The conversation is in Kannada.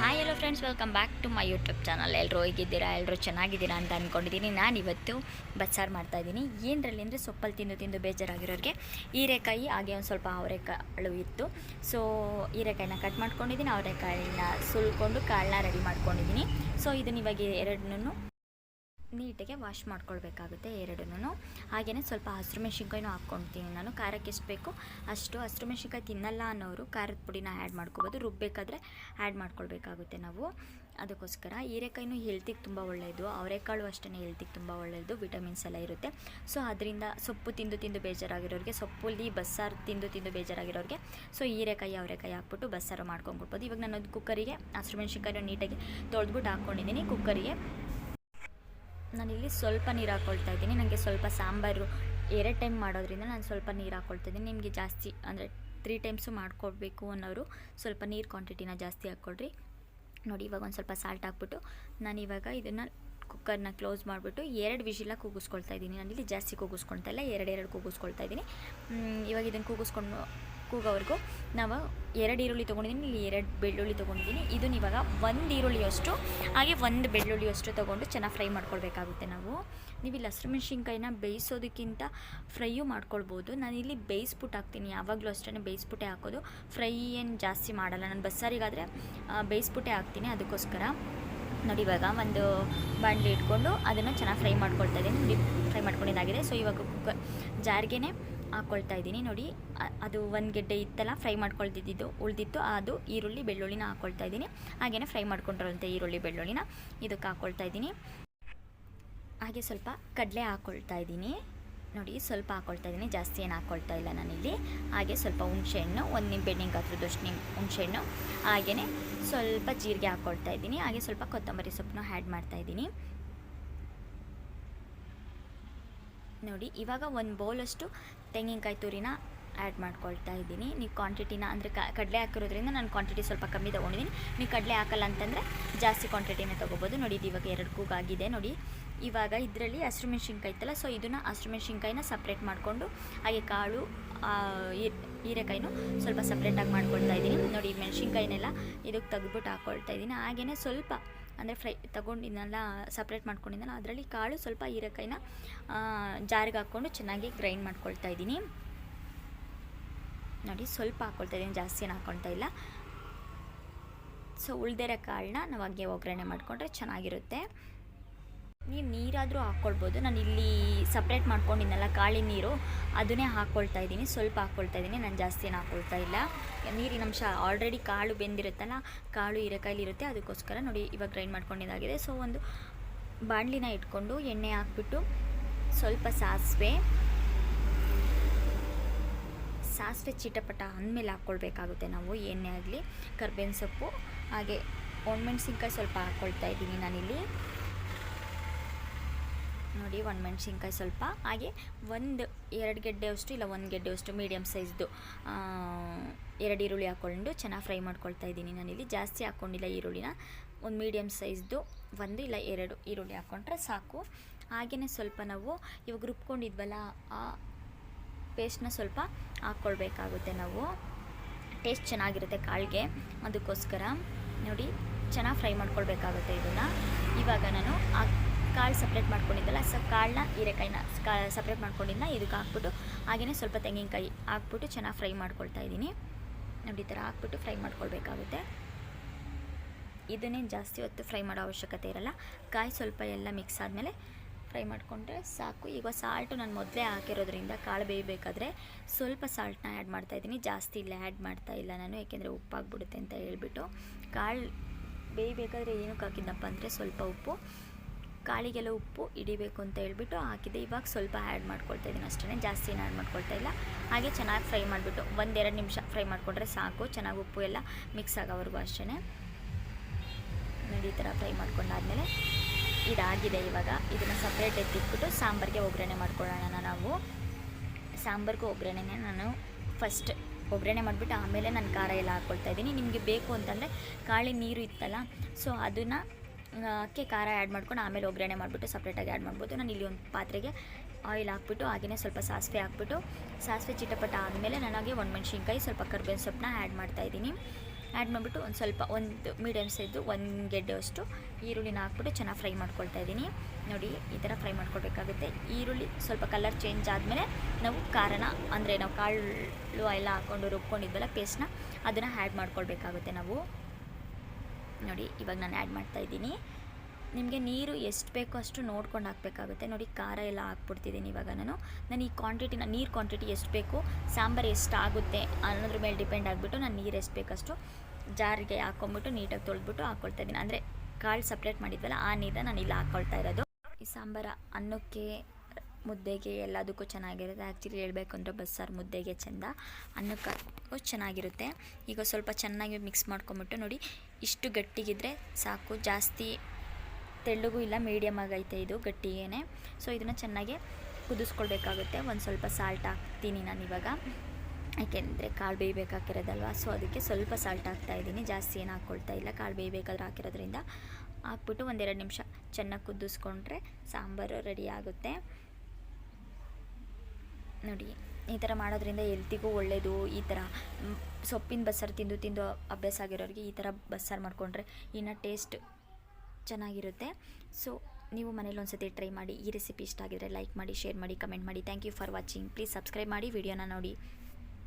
Hi friends welcome back to my YouTube channel ಎಲ್ಲರೂ ಹೇಗಿದ್ದೀರಾ? ಎಲ್ಲರೂ ಚೆನ್ನಾಗಿದ್ದೀರಾ ಅಂತ ಅಂದ್ಕೊಂಡಿದ್ದೀನಿ ನಾನು ಇವತ್ತು ಬಸ್ಸಾರು ಮಾಡ್ತಾಯಿದ್ದೀನಿ. ಏನರಲ್ಲಿ ಅಂದರೆ ಸೊಪ್ಪಲ್ಲಿ ತಿಂದು ತಿಂದು ಬೇಜಾರಾಗಿರೋರಿಗೆ ಹೀರೆಕಾಯಿ, ಹಾಗೆ ಒಂದು ಸ್ವಲ್ಪ ಅವರೆಕಾಳು ಇತ್ತು. ಸೊ ಹೀರೆಕಾಯಿನ ಕಟ್ ಮಾಡ್ಕೊಂಡಿದ್ದೀನಿ. ಅವರೆಕಾಯಿನ ಸುಲ್ಕೊಂಡು ಕಾಳನ್ನ ರೆಡಿ ಮಾಡ್ಕೊಂಡಿದ್ದೀನಿ. ಸೊ ಇದನ್ನ ಇವಾಗ ಎರಡನ್ನೂ ನೀಟಾಗಿ ವಾಶ್ ಮಾಡ್ಕೊಳ್ಬೇಕಾಗುತ್ತೆ ಎರಡನ್ನೂ. ಹಾಗೆಯೇ ಸ್ವಲ್ಪ ಹಸಿರು ಮೆಣಸಿನ್ಕಾಯಿನೂ ಹಾಕ್ಕೊಳ್ತೀನಿ ನಾನು. ಖಾರಕ್ಕೆ ಎಷ್ಟು ಬೇಕು ಅಷ್ಟು ಹಸಿರು ಮೆಣಸಿನ್ಕಾಯಿ ತಿನ್ನಲ್ಲ ಅನ್ನೋರು ಖಾರದ ಪುಡಿನ ಆ್ಯಡ್ ಮಾಡ್ಕೋಬೋದು. ರುಬ್ಬಬೇಕಾದ್ರೆ ಆ್ಯಡ್ ಮಾಡ್ಕೊಳ್ಬೇಕಾಗುತ್ತೆ ನಾವು. ಅದಕ್ಕೋಸ್ಕರ ಹೀರೆಕಾಯಿನೂ ಹೆಲ್ತಿಗೆ ತುಂಬ ಒಳ್ಳೆಯದು ಅವರೆಕಾಳು ಅಷ್ಟೇ ಹೆಲ್ತಿಗೆ ತುಂಬ ಒಳ್ಳೆಯದು ವಿಟಮಿನ್ಸ್ ಎಲ್ಲ ಇರುತ್ತೆ. ಸೊ ಅದರಿಂದ ಸೊಪ್ಪು ತಿಂದು ತಿಂದು ಬೇಜಾರಾಗಿರೋರಿಗೆ, ಸೊಪ್ಪಲ್ಲಿ ಬಸ್ಸಾರು ತಿಂದು ತಿಂದು ಬೇಜಾರಾಗಿರೋರಿಗೆ ಸೊ ಹೀರೆಕಾಯಿ, ಅವರೆಕಾಯಿ ಹಾಕ್ಬಿಟ್ಟು ಬಸ್ಸಾರು ಮಾಡ್ಕೊಂಡ್ಬಿಡ್ಬೋದು. ಇವಾಗ ನಾನು ಕುಕ್ಕರಿಗೆ ಹಸಿರು ನೀಟಾಗಿ ತೊಳೆದ್ಬಿಟ್ಟು ಹಾಕ್ಕೊಂಡಿದ್ದೀನಿ ಕುಕ್ಕರಿಗೆ ನಾನಿಲ್ಲಿ ಸ್ವಲ್ಪ ನೀರು ಹಾಕ್ಕೊಳ್ತಾ ಇದ್ದೀನಿ. ನನಗೆ ಸ್ವಲ್ಪ ಸಾಂಬಾರು ಎರಡು ಟೈಮ್ ಮಾಡೋದ್ರಿಂದ ನಾನು ಸ್ವಲ್ಪ ನೀರು ಹಾಕ್ಕೊಳ್ತಾ ಇದ್ದೀನಿ. ನಿಮಗೆ ಜಾಸ್ತಿ ಅಂದರೆ ತ್ರೀ ಟೈಮ್ಸು ಮಾಡ್ಕೊಡ್ಬೇಕು ಅನ್ನೋರು ಸ್ವಲ್ಪ ನೀರು ಕ್ವಾಂಟಿಟಿನ ಜಾಸ್ತಿ ಹಾಕ್ಕೊಳ್ರಿ ನೋಡಿ, ಇವಾಗ ಒಂದು ಸ್ವಲ್ಪ ಸಾಲ್ಟ್ ಹಾಕ್ಬಿಟ್ಟು ನಾನು ಇವಾಗ ಇದನ್ನು ಕುಕ್ಕರ್ನ ಕ್ಲೋಸ್ ಮಾಡಿಬಿಟ್ಟು ಎರಡು ವಿಷಿಲ ಕೂಗಿಸ್ಕೊಳ್ತಾ ಇದ್ದೀನಿ. ನಾನಿಲ್ಲಿ ಜಾಸ್ತಿ ಕೂಗಿಸ್ಕೊಳ್ತಾ ಇಲ್ಲ, ಎರಡೆರಡು ಎರಡು ಕೂಗಿಸ್ಕೊಳ್ತಾ ಇದ್ದೀನಿ. ಇವಾಗ ಇದನ್ನು ಕೂಗಿಸ್ಕೊಂಡು ಕೂಗೋವರೆಗೂ ನಾವು ಎರಡು ಈರುಳ್ಳಿ ತೊಗೊಂಡಿದ್ದೀನಿ, ಇಲ್ಲಿ ಎರಡು ಬೆಳ್ಳುಳ್ಳಿ ತೊಗೊಂಡಿದ್ದೀನಿ. ಇದನ್ನ ಇವಾಗ ಒಂದು ಈರುಳ್ಳಿಯಷ್ಟು, ಹಾಗೆ ಒಂದು ಬೆಳ್ಳುಳ್ಳಿಯಷ್ಟು ತೊಗೊಂಡು ಚೆನ್ನಾಗಿ ಫ್ರೈ ಮಾಡ್ಕೊಳ್ಬೇಕಾಗುತ್ತೆ ನಾವು. ನೀವು ಇಲ್ಲಿ ಹಸಿರು ಮೆಣಸಿನ್ಕಾಯಿನ ಬೇಯಿಸೋದಕ್ಕಿಂತ ಫ್ರೈಯೂ ಮಾಡ್ಕೊಳ್ಬೋದು. ಇಲ್ಲಿ ಬೇಯಿಸ್ಬಿಟ್ಟು ಹಾಕ್ತೀನಿ. ಯಾವಾಗಲೂ ಅಷ್ಟೇ ಬೇಯಿಸ್ಬಿಟ್ಟೆ ಹಾಕೋದು. ಫ್ರೈ ಏನು ಜಾಸ್ತಿ ಮಾಡಲ್ಲ. ನಾನು ಬಸ್ಸಾರಿಗಾದರೆ ಬೇಯಿಸ್ಬಿಟ್ಟೆ ಹಾಕ್ತೀನಿ ಅದಕ್ಕೋಸ್ಕರ. ನೋಡಿ, ಇವಾಗ ಒಂದು ಬಾಣಲಿ ಇಟ್ಕೊಂಡು ಅದನ್ನು ಚೆನ್ನಾಗಿ ಫ್ರೈ ಮಾಡ್ಕೊಳ್ತಾ ಇದ್ದೀನಿ. ಫ್ರೈ ಮಾಡ್ಕೊಂಡಿದ್ದಾಗಿದೆ. ಸೊ, ಇವಾಗ ಕುಕ್ಕರ್ ಜಾರ್ಗೆ ಹಾಕ್ಕೊಳ್ತಾ ಇದ್ದೀನಿ. ನೋಡಿ ಅದು ಒಂದು ಗೆಡ್ಡೆ ಇತ್ತಲ್ಲ, ಫ್ರೈ ಮಾಡ್ಕೊಳ್ತಿದ್ದು, ಉಳಿದಿತ್ತು. ಅದು ಈರುಳ್ಳಿ, ಬೆಳ್ಳುಳ್ಳಿನ ಹಾಕ್ಕೊಳ್ತಾ ಇದ್ದೀನಿ. ಹಾಗೆಯೇ ಫ್ರೈ ಮಾಡ್ಕೊಂಡಿರೋಂಥ ಈರುಳ್ಳಿ, ಬೆಳ್ಳುಳ್ಳಿನ. ಇದಕ್ಕೆ ಹಾಕ್ಕೊಳ್ತಾ ಇದ್ದೀನಿ. ಹಾಗೆ ಸ್ವಲ್ಪ ಕಡಲೆ ಹಾಕ್ಕೊಳ್ತಾ ಇದ್ದೀನಿ. ನೋಡಿ, ಸ್ವಲ್ಪ ಹಾಕ್ಕೊಳ್ತಾ ಇದ್ದೀನಿ. ಜಾಸ್ತಿ ಏನು ಹಾಕ್ಕೊಳ್ತಾ ಇಲ್ಲ ನಾನಿಲ್ಲಿ. ಹಾಗೆ ಸ್ವಲ್ಪ ಹುಣಸೆಹಣ್ಣು ಒಂದು ನಿಂಬೆಹಣ್ಣಿನ ಗಾತ್ರದಷ್ಟು ನಿಮ್ ಹುಣಸೆಹಣ್ಣು ಹಾಗೆಯೇ ಸ್ವಲ್ಪ ಜೀರಿಗೆ ಹಾಕ್ಕೊಳ್ತಾ ಇದ್ದೀನಿ. ಹಾಗೆ ಸ್ವಲ್ಪ ಕೊತ್ತಂಬರಿ ಸೊಪ್ಪನ್ನು ಆ್ಯಡ್ ಮಾಡ್ತಾ ಇದ್ದೀನಿ. ನೋಡಿ, ಇವಾಗ ಒಂದು ಬೌಲಷ್ಟು ತೆಂಗಿನಕಾಯಿ ತುರಿನ ಆ್ಯಡ್ ಮಾಡ್ಕೊಳ್ತಾ ಇದ್ದೀನಿ. ನೀವು ಕ್ವಾಂಟಿಟಿನ ಅಂದರೆ ಕಡಲೆ ಹಾಕಿರೋದ್ರಿಂದ ನಾನು ಕ್ವಾಂಟಿಟಿ ಸ್ವಲ್ಪ ಕಮ್ಮಿ ತೊಗೊಂಡಿದ್ದೀನಿ. ನೀವು ಕಡಲೆ ಹಾಕಲ್ಲ ಅಂತಂದರೆ ಜಾಸ್ತಿ ಕ್ವಾಂಟಿಟಿನೇ ತೊಗೋಬೋದು. ನೋಡಿ, ಇದು ಇವಾಗ ಎರಡು ಕೂಗಾಗಿದೆ ನೋಡಿ, ಇವಾಗ ಇದರಲ್ಲಿ ಹಸಿರು ಮೆಣಸಿನ್ಕಾಯಿ ಇತ್ತಲ್ಲ ಸೊ ಇದನ್ನು ಹಸಿರು ಮೆಣಸಿನ್ಕಾಯಿನ ಸಪ್ರೇಟ್ ಮಾಡಿಕೊಂಡು, ಹಾಗೆ ಕಾಳು ಹೀರೆಕಾಯಿನೂ ಸ್ವಲ್ಪ ಸಪ್ರೇಟಾಗಿ ಮಾಡ್ಕೊಳ್ತಾ ಇದ್ದೀನಿ. ನೋಡಿ ಮೆಣಸಿನ್ಕಾಯಿನೆಲ್ಲ ಇದಕ್ಕೆ ತೆಗೆದ್ಬಿಟ್ಟು ಹಾಕ್ಕೊಳ್ತಾ ಇದ್ದೀನಿ. ಹಾಗೆಯೇ ಸ್ವಲ್ಪ ಅಂದರೆ ಫ್ರೈ ತಗೊಂಡಿದ್ನಲ್ಲ ಸಪ್ರೇಟ್ ಮಾಡ್ಕೊಂಡಿದ್ದಲ್ಲ ಅದರಲ್ಲಿ ಕಾಳು, ಸ್ವಲ್ಪ ಹೀರೆಕಾಯಿನ ಜಾರಿಗೆ ಹಾಕ್ಕೊಂಡು ಚೆನ್ನಾಗಿ ಗ್ರೈಂಡ್ ಮಾಡ್ಕೊಳ್ತಾ ಇದ್ದೀನಿ. ನೋಡಿ, ಸ್ವಲ್ಪ ಹಾಕ್ಕೊಳ್ತಾ ಇದ್ದೀನಿ, ಜಾಸ್ತಿ ಏನು ಹಾಕ್ಕೊಳ್ತಾ ಇಲ್ಲ. ಸೊ, ಉಳ್ದಿರೋ ಕಾಳನ್ನ ನಾವು ಹಾಗೆ ಒಗ್ಗರಣೆ ಮಾಡಿಕೊಂಡ್ರೆ ಚೆನ್ನಾಗಿರುತ್ತೆ. ನೀವು ನೀರಾದರೂ ಹಾಕ್ಕೊಳ್ಬೋದು ನಾನು ಇಲ್ಲಿ ಸಪ್ರೇಟ್ ಮಾಡ್ಕೊಂಡಿದ್ದೆನಲ್ಲ ಕಾಳಿ ನೀರು ಅದನ್ನೇ ಹಾಕ್ಕೊಳ್ತಾ ಇದ್ದೀನಿ. ಸ್ವಲ್ಪ ಹಾಕ್ಕೊಳ್ತಾ ಇದ್ದೀನಿ. ನಾನು ಜಾಸ್ತಿ ಹಾಕ್ಕೊಳ್ತಾ ಇಲ್ಲ. ನೀರಿನ ಅಂಶ ಆಲ್ರೆಡಿ ಕಾಳು ಬೆಂದಿರುತ್ತಲ್ಲ, ಕಾಳು ಇರುತ್ತೆ. ಅದಕ್ಕೋಸ್ಕರ ನೋಡಿ ಇವಾಗ ಗ್ರೈಂಡ್ ಮಾಡ್ಕೊಂಡಿದ್ದಾಗಿದೆ ಸೊ ಒಂದು ಬಾಣಲಿನ ಇಟ್ಕೊಂಡು ಎಣ್ಣೆ ಹಾಕ್ಬಿಟ್ಟು ಸ್ವಲ್ಪ ಸಾಸಿವೆ ಸಾಸಿವೆ ಚಿಟಪಟ ಅಂದಮೇಲೆ ಹಾಕ್ಕೊಳ್ಬೇಕಾಗುತ್ತೆ ನಾವು. ಎಣ್ಣೆ ಆಗಲಿ, ಕರ್ಬೇವಿನ ಸೊಪ್ಪು, ಹಾಗೆ ಒಣಮೆಣ್ಸಿನ್ಕಾಯಿ ಸ್ವಲ್ಪ ಹಾಕ್ಕೊಳ್ತಾ ಇದ್ದೀನಿ ನಾನಿಲ್ಲಿ. ನೋಡಿ ಒಣಮೆಣ್ಸಿನ್ಕಾಯಿ ಸ್ವಲ್ಪ. ಹಾಗೆ ಒಂದು, ಎರಡು ಗೆಡ್ಡೆಯಷ್ಟು ಇಲ್ಲ, ಒಂದು ಗೆಡ್ಡೆಯಷ್ಟು ಮೀಡಿಯಮ್ ಸೈಜ್ದು ಎರಡು ಈರುಳ್ಳಿ ಹಾಕ್ಕೊಂಡು ಚೆನ್ನಾಗಿ ಫ್ರೈ ಮಾಡ್ಕೊಳ್ತಾ ಇದ್ದೀನಿ ನಾನಿಲ್ಲಿ. ಜಾಸ್ತಿ ಹಾಕ್ಕೊಂಡಿಲ್ಲ ಈರುಳ್ಳಿನ. ಒಂದು ಮೀಡಿಯಮ್ ಸೈಜ್ದು ಒಂದು ಇಲ್ಲ ಎರಡು ಈರುಳ್ಳಿ ಹಾಕ್ಕೊಂಡ್ರೆ ಸಾಕು. ಹಾಗೆಯೇ ಸ್ವಲ್ಪ ನಾವು ಇವಾಗ ರುಬ್ಕೊಂಡಿದ್ವಲ್ಲ, ಆ ಪೇಸ್ಟ್ನ ಸ್ವಲ್ಪ ಹಾಕ್ಕೊಳ್ಬೇಕಾಗುತ್ತೆ ನಾವು. ಟೇಸ್ಟ್ ಚೆನ್ನಾಗಿರುತ್ತೆ ಕಾಳಿಗೆ. ಅದಕ್ಕೋಸ್ಕರ ನೋಡಿ, ಚೆನ್ನಾಗಿ ಫ್ರೈ ಮಾಡ್ಕೊಳ್ಬೇಕಾಗುತ್ತೆ ಇದನ್ನು. ಇವಾಗ ನಾನು ಕಾಳು ಸಪ್ರೇಟ್ ಮಾಡ್ಕೊಂಡಿದ್ದಲ್ಲ ಸೊ ಕಾಳನ್ನ ಹೀರೆಕಾಯಿನ ಕಾ ಸಪ್ರೇಟ್ ಮಾಡ್ಕೊಂಡಿದ್ದ ಇದಕ್ಕೆ ಹಾಕ್ಬಿಟ್ಟು ಹಾಗೆಯೇ ಸ್ವಲ್ಪ ತೆಂಗಿನಕಾಯಿ ಹಾಕ್ಬಿಟ್ಟು ಚೆನ್ನಾಗಿ ಫ್ರೈ ಮಾಡ್ಕೊಳ್ತಾ ಇದ್ದೀನಿ. ನೋಡಿ, ಈ ಥರ ಹಾಕ್ಬಿಟ್ಟು ಫ್ರೈ ಮಾಡ್ಕೊಳ್ಬೇಕಾಗುತ್ತೆ. ಇದನ್ನೇನು ಜಾಸ್ತಿ ಹೊತ್ತು ಫ್ರೈ ಮಾಡೋ ಅವಶ್ಯಕತೆ ಇರಲ್ಲ. ಕಾಯಿ ಸ್ವಲ್ಪ ಎಲ್ಲ ಮಿಕ್ಸ್ ಆದಮೇಲೆ ಫ್ರೈ ಮಾಡಿಕೊಂಡ್ರೆ ಸಾಕು. ಈಗ ಸಾಲ್ಟು ನಾನು ಮೊದಲೇ ಹಾಕಿರೋದ್ರಿಂದ ಕಾಳು ಬೇಯಬೇಕಾದ್ರೆ ಸ್ವಲ್ಪ ಸಾಲ್ಟನ್ನ ಆ್ಯಡ್ ಮಾಡ್ತಾಯಿದ್ದೀನಿ ಜಾಸ್ತಿ ಇಲ್ಲ ಆ್ಯಡ್ ಮಾಡ್ತಾ ಇಲ್ಲ ನಾನು ಯಾಕೆಂದರೆ ಉಪ್ಪಾಗ್ಬಿಡುತ್ತೆ ಅಂತ ಹೇಳ್ಬಿಟ್ಟು. ಕಾಳು ಬೇಯಬೇಕಾದ್ರೆ ಏನಕ್ಕೆ ಹಾಕಿದ್ದಪ್ಪ ಅಂದರೆ ಸ್ವಲ್ಪ ಉಪ್ಪು. ಕಾಳಿಗೆಲ್ಲ ಉಪ್ಪು ಹಿಡಿಬೇಕು ಅಂತ ಹೇಳ್ಬಿಟ್ಟು ಹಾಕಿದೆ. ಇವಾಗ ಸ್ವಲ್ಪ ಆ್ಯಡ್ ಮಾಡ್ಕೊಳ್ತಾ ಇದ್ದೀನಿ ಅಷ್ಟೇ ಜಾಸ್ತಿ ಆ್ಯಡ್ ಮಾಡ್ಕೊಳ್ತಾ ಇಲ್ಲ. ಹಾಗೆ ಚೆನ್ನಾಗಿ ಫ್ರೈ ಮಾಡಿಬಿಟ್ಟು ಒಂದೆರಡು ನಿಮಿಷ ಫ್ರೈ ಮಾಡಿಕೊಂಡ್ರೆ ಸಾಕು. ಚೆನ್ನಾಗಿ ಉಪ್ಪು ಎಲ್ಲ ಮಿಕ್ಸ್ ಆಗೋವರೆಗೂ ಅಷ್ಟೇ ನೋಡಿ, ಈ ಥರ ಫ್ರೈ ಮಾಡ್ಕೊಂಡಾದ್ಮೇಲೆ ಇದಾಗಿದೆ ಇವಾಗ. ಇದನ್ನು ಸಪ್ರೇಟ್ ಎತ್ತಿಟ್ಬಿಟ್ಟು ಸಾಂಬಾರಿಗೆ ಒಗ್ಗರಣೆ ಮಾಡ್ಕೊಳ್ಳೋಣ ನಾವು. ಸಾಂಬಾರ್ಗೂ ಒಗ್ಗರಣೆನೇ ನಾನು ಫಸ್ಟ್ ಒಗ್ಗರಣೆ ಮಾಡಿಬಿಟ್ಟು ಆಮೇಲೆ ನಾನು ಖಾರ ಎಲ್ಲ ಹಾಕ್ಕೊಳ್ತಾ ಇದ್ದೀನಿ. ನಿಮಗೆ ಬೇಕು ಅಂತಂದರೆ ಕಾಳಿ ನೀರು ಇತ್ತಲ್ಲ ಸೊ ಅದನ್ನು ಅಕ್ಕೆ, ಖಾರ ಆ್ಯಡ್ ಮಾಡ್ಕೊಂಡು ಆಮೇಲೆ ಒಗ್ಗರಣೆ ಮಾಡಿಬಿಟ್ಟು ಸಪ್ರೇಟಾಗಿ ಆ್ಯಡ್ ಮಾಡ್ಬೋದು. ನಾನು ಇಲ್ಲಿ ಒಂದು ಪಾತ್ರೆಗೆ ಆಯಿಲ್ ಹಾಕ್ಬಿಟ್ಟು ಹಾಗೆಯೇ ಸ್ವಲ್ಪ ಸಾಸಿವೆ ಹಾಕ್ಬಿಟ್ಟು, ಸಾಸಿವೆ ಚಿಟಪಟ ಆದಮೇಲೆ ನನಗೆ ಒಣಮೆಣ್ಸಿನ್ಕಾಯಿ ಸ್ವಲ್ಪ ಕರ್ಬೇವಿನ ಸೊಪ್ಪನ್ನ ಆ್ಯಡ್ ಮಾಡ್ತಾಯಿದ್ದೀನಿ ಆ್ಯಡ್ ಮಾಡಿಬಿಟ್ಟು ಒಂದು ಸ್ವಲ್ಪ, ಒಂದು ಮೀಡಿಯಮ್ ಸೈಜು ಒಂದು ಗೆಡ್ಡೆಯಷ್ಟು ಈರುಳ್ಳಿನ ಹಾಕ್ಬಿಟ್ಟು ಚೆನ್ನಾಗಿ ಫ್ರೈ ಮಾಡ್ಕೊಳ್ತಾ ಇದ್ದೀನಿ. ನೋಡಿ, ಈ ಥರ ಫ್ರೈ ಮಾಡ್ಕೊಳ್ಬೇಕಾಗುತ್ತೆ. ಈರುಳ್ಳಿ ಸ್ವಲ್ಪ ಕಲರ್ ಚೇಂಜ್ ಆದಮೇಲೆ ನಾವು ಖಾರನ, ಅಂದರೆ ನಾವು ಕಾಳು ಎಲ್ಲ ಹಾಕ್ಕೊಂಡು ರುಬ್ಕೊಂಡಿದ್ವಲ್ಲ ಪೇಸ್ಟ್ನ ಅದನ್ನು ಆ್ಯಡ್ ಮಾಡ್ಕೊಳ್ಬೇಕಾಗುತ್ತೆ ನಾವು. ನೋಡಿ, ಇವಾಗ ನಾನು ಆ್ಯಡ್ ಮಾಡ್ತಾ ಇದ್ದೀನಿ. ನಿಮಗೆ ನೀರು ಎಷ್ಟು ಬೇಕೋ ಅಷ್ಟು ನೋಡ್ಕೊಂಡು ಹಾಕಬೇಕಾಗುತ್ತೆ. ನೋಡಿ, ಖಾರ ಎಲ್ಲ ಹಾಕ್ಬಿಡ್ತಿದ್ದೀನಿ ಇವಾಗ ನಾನು. ನಾನು ಈ ಕ್ವಾಂಟಿಟಿನ ನೀರು ಕ್ವಾಂಟಿಟಿ ಎಷ್ಟು ಬೇಕು, ಸಾಂಬಾರು ಎಷ್ಟು ಆಗುತ್ತೆ ಅನ್ನೋದ್ರ ಮೇಲೆ ಡಿಪೆಂಡ್ ಆಗಿಬಿಟ್ಟು ನಾನು ನೀರು ಎಷ್ಟು ಬೇಕಷ್ಟು ಜಾರಿಗೆ ಹಾಕ್ಕೊಂಬಿಟ್ಟು ನೀಟಾಗಿ ತೊಳೆದ್ಬಿಟ್ಟು ಹಾಕ್ಕೊಳ್ತಾ ಇದ್ದೀನಿ. ಅಂದರೆ ಕಾಳು ಸಪ್ರೇಟ್ ಮಾಡಿದ್ವಲ್ಲ, ಆ ನೀರನ್ನ ನಾನು ಇಲ್ಲಿ ಹಾಕ್ಕೊಳ್ತಾ ಇರೋದು. ಈ ಸಾಂಬಾರ ಅನ್ನಕ್ಕೆ ಮುದ್ದೆಗೆ ಎಲ್ಲದಕ್ಕೂ ಚೆನ್ನಾಗಿರುತ್ತೆ. ಆ್ಯಕ್ಚುಲಿ ಹೇಳಬೇಕು ಅಂದರೆ ಬಸ್ಸಾರು ಮುದ್ದೆಗೆ ಚೆಂದ. ಅನ್ನಕ್ಕೂ ಚೆನ್ನಾಗಿರುತ್ತೆ. ಈಗ ಸ್ವಲ್ಪ ಚೆನ್ನಾಗಿ ಮಿಕ್ಸ್ ಮಾಡ್ಕೊಂಬಿಟ್ಟು ನೋಡಿ, ಇಷ್ಟು ಗಟ್ಟಿಗಿದ್ರೆ ಸಾಕು. ಜಾಸ್ತಿ ತೆಳ್ಳಗೂ ಇಲ್ಲ ಮೀಡಿಯಮ್ ಆಗೈತೆ ಇದು ಗಟ್ಟಿಗೇನೆ. ಸೊ ಇದನ್ನು ಚೆನ್ನಾಗಿ ಕುದಿಸ್ಕೊಳ್ಬೇಕಾಗುತ್ತೆ. ಒಂದು ಸ್ವಲ್ಪ ಸಾಲ್ಟ್ ಹಾಕ್ತೀನಿ ನಾನು ಇವಾಗ. ಯಾಕೆಂದರೆ ಕಾಳು ಬೇಯಬೇಕಾಗಿರೋದಲ್ವ ಸೊ ಅದಕ್ಕೆ ಸ್ವಲ್ಪ ಸಾಲ್ಟ್ ಹಾಕ್ತಾಯಿದ್ದೀನಿ ಜಾಸ್ತಿ ಏನು ಹಾಕ್ಕೊಳ್ತಾ ಇಲ್ಲ. ಕಾಳು ಬೇಯಬೇಕಾದ್ರೆ ಹಾಕಿರೋದ್ರಿಂದ ಹಾಕ್ಬಿಟ್ಟು ಒಂದೆರಡು ನಿಮಿಷ ಚೆನ್ನಾಗಿ ಕುದಿಸ್ಕೊಂಡ್ರೆ ಸಾಂಬಾರು ರೆಡಿ ಆಗುತ್ತೆ. ನೋಡಿ, ಈ ಥರ ಮಾಡೋದ್ರಿಂದ ಎಲ್ತಿಗೂ ಒಳ್ಳೆಯದು ಈ ಥರ ಸೊಪ್ಪಿನ ಬಸ್ಸಾರು ತಿಂದು ತಿಂದು ಅಭ್ಯಾಸ ಆಗಿರೋರಿಗೆ ಈ ಥರ ಬಸ್ಸಾರು ಮಾಡಿಕೊಂಡ್ರೆ ಇನ್ನು ಟೇಸ್ಟ್ ಚೆನ್ನಾಗಿರುತ್ತೆ. ಸೊ ನೀವು ಮನೇಲಿ ಒಂದು ಸತಿ ಟ್ರೈ ಮಾಡಿ, ಈ ರೆಸಿಪಿ ಇಷ್ಟ ಆಗಿದ್ರೆ ಲೈಕ್ ಮಾಡಿ ಶೇರ್ ಮಾಡಿ ಕಮೆಂಟ್ ಮಾಡಿ. Thank you for watching please subscribe ಮಾಡಿ ವಿಡಿಯೋನ ನೋಡಿ.